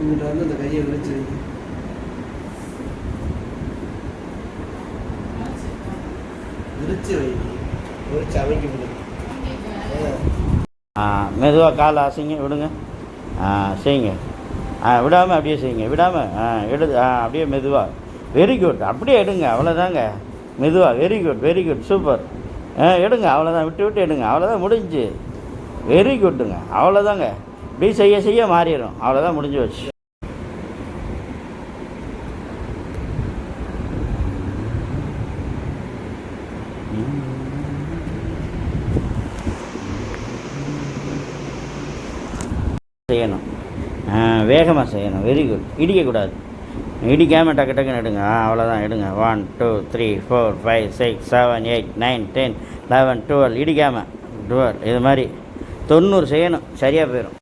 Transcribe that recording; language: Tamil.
இங்கிட்ட வந்து அந்த கையை விரிச்சு. விரிச்சு வை விரிச்சு அமைக்க முடியும். ஆ மெதுவாக காலை அசைங்க விடுங்க. ஆ செய்யுங்க. ஆ விடாமல் அப்படியே செய்யுங்க. விடாமல் ஆ எடு ஆ அப்படியே மெதுவாக வெரி குட் அப்படியே எடுங்க. அவ்வளோதாங்க மெதுவாக very good very good super ஆ எடுங்க. அவ்வளோதான் விட்டு விட்டு எடுங்க. அவ்வளோதான் முடிஞ்சு. வெரி குட்டுங்க அவ்வளோதாங்க இப்படி செய்ய செய்ய மாறிடும். அவ்வளோதான் முடிஞ்சு வச்சு செய்யணும். வேகமாக செய்யணும். வெரி குட் இடிக்கக்கூடாது. இடிக்காமல் டக்கு டக்குன்னு எடுங்க. அவ்வளோதான் எடுங்க. One two three four five six seven eight nine ten eleven twelve இடிக்காமல் twelve இது மாதிரி தொண்ணூறு செய்யணும். சரியாக போயிடும்